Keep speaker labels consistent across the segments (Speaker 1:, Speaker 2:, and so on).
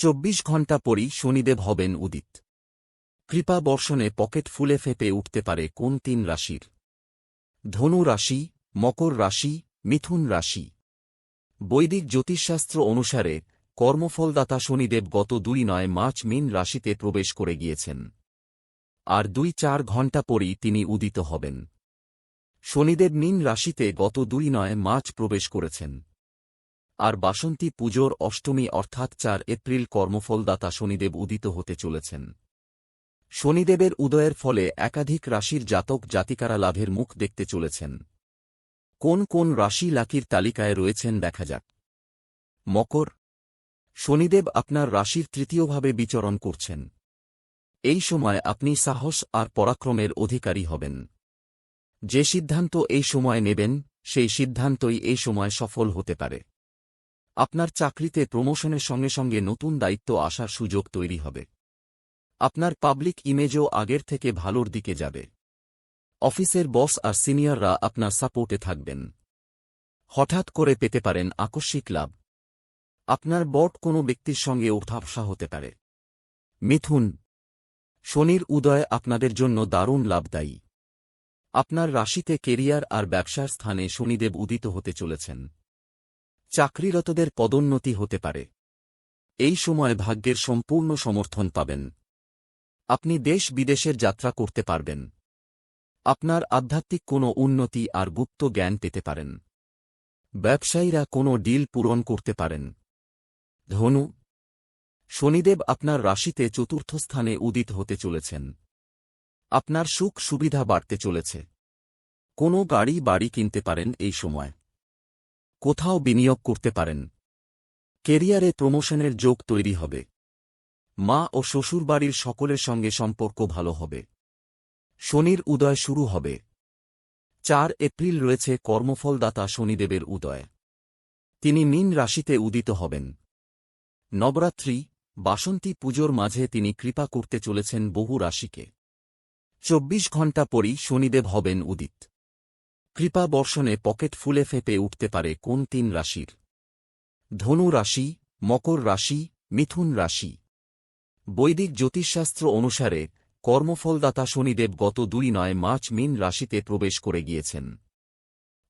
Speaker 1: চব্বিশ ঘণ্টা পরই শনিদেব হবেন উদিত। কৃপা বর্ষণে পকেট ফুলে ফেপে উঠতে পারে কোন তিন রাশির? ধনু রাশি, মকর রাশি, মিথুন রাশি। বৈদিক জ্যোতিষশাস্ত্র অনুসারে কর্মফলদাতা শনিদেব গত দুই নয় মার্চ মিন রাশিতে প্রবেশ করে গিয়েছেন। আর দুই চার ঘণ্টা পরই তিনি উদিত হবেন। শনিদেব মিন রাশিতে গত দুই নয় মার্চ প্রবেশ করেছেন। আর বাসন্তী পুজোর অষ্টমী অর্থাৎ চার এপ্রিল কর্মফলদাতা শনিদেব উদিত হতে চলেছেন। শনিদেবের উদয়ের ফলে একাধিক রাশির জাতক জাতিকারা লাভের মুখ দেখতে চলেছেন। কোন কোন রাশি লাকির তালিকায় রয়েছেন দেখা যাক। মকর। শনিদেব আপনার রাশির তৃতীয়ভাবে বিচরণ করছেন। এই সময় আপনি সাহস আর পরাক্রমের অধিকারী হবেন। যে সিদ্ধান্ত এই সময় নেবেন, সেই সিদ্ধান্তই এই সময় সফল হতে পারে। আপনার চাকরিতে প্রমোশনের সঙ্গে সঙ্গে নতুন দায়িত্ব আসার সুযোগ তৈরি হবে। আপনার পাবলিক ইমেজও আগের থেকে ভালোর দিকে যাবে। অফিসের বস আর সিনিয়ররা আপনার সাপোর্টে থাকবেন। হঠাৎ করে পেতে পারেন আকস্মিক লাভ। আপনার বট কোনো ব্যক্তির সঙ্গে ওঠাবসা হতে পারে। মিথুন, শনির উদয় আপনাদের জন্য দারুণ লাভদায়ী। আপনার রাশিতে কেরিয়ার আর ব্যবসার স্থানে শনিদেব উদিত হতে চলেছেন। চাকরিরতদের পদোন্নতি হতে পারে। এই সময় ভাগ্যের সম্পূর্ণ সমর্থন পাবেন। আপনি দেশ বিদেশের যাত্রা করতে পারবেন। আপনার আধ্যাত্মিক কোনো উন্নতি আর গুপ্ত জ্ঞান পেতে পারেন। ব্যবসায়ীরা কোনো ডিল পূরণ করতে পারেন। ধনু, শনিদেব আপনার রাশিতে চতুর্থ স্থানে উদিত হতে চলেছেন। আপনার সুখ সুবিধা বাড়তে চলেছে। কোনো গাড়ি বাড়ি কিনতে পারেন এই সময়। কোথাও বিনিয়োগ করতে পারেন। কেরিয়ারে প্রমোশনের যোগ তৈরি হবে। মা ও শ্বশুরবাড়ির সকলের সঙ্গে সম্পর্ক ভালো হবে। শনির উদয় শুরু হবে। চার এপ্রিল রয়েছে কর্মফলদাতা শনিদেবের উদয়। তিনি মিন রাশিতে উদিত হবেন। নবরাত্রি, বাসন্তী পুজোর মাঝে তিনি কৃপা করতে চলেছেন বহু রাশিকে। চব্বিশ ঘণ্টা পরই শনিদেব হবেন উদিত। কৃপা বর্ষণে পকেট ফুলে ফেপে উঠতে পারে কোন তিন রাশির? ধনু রাশি, মকর রাশি, মিথুন রাশি। বৈদিক জ্যোতিষশাস্ত্র অনুসারে কর্মফলদাতা শনিদেব গত দুই নয় মার্চ মিন রাশিতে প্রবেশ করে গিয়েছেন।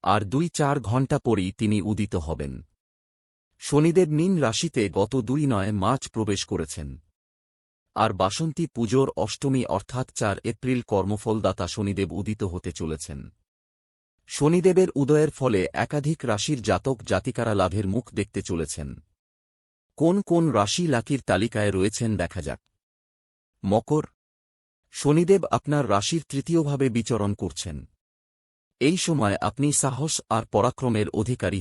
Speaker 1: আর দুই চার ঘণ্টা পরই তিনি উদিত হবেন। শনিদেব মিন রাশিতে গত দুই নয় মার্চ প্রবেশ করেছেন। আর বাসন্তী পুজোর অষ্টমী অর্থাৎ চার এপ্রিল কর্মফলদাতা শনিদেব উদিত হতে চলেছেন। শনিদেবের উদয়ের ফলে একাধিক রাশির জাতক জাতিকারা লাভের মুখ দেখতে চলেছেন। কোন কোন রাশি লাকির তালিকায় রয়েছেন দেখা যাক। মকর। শনিদেব আপনার রাশির তৃতীয়ভাবে বিচরণ করছেন। এই সময় আপনি সাহস আর পরাক্রমের অধিকারী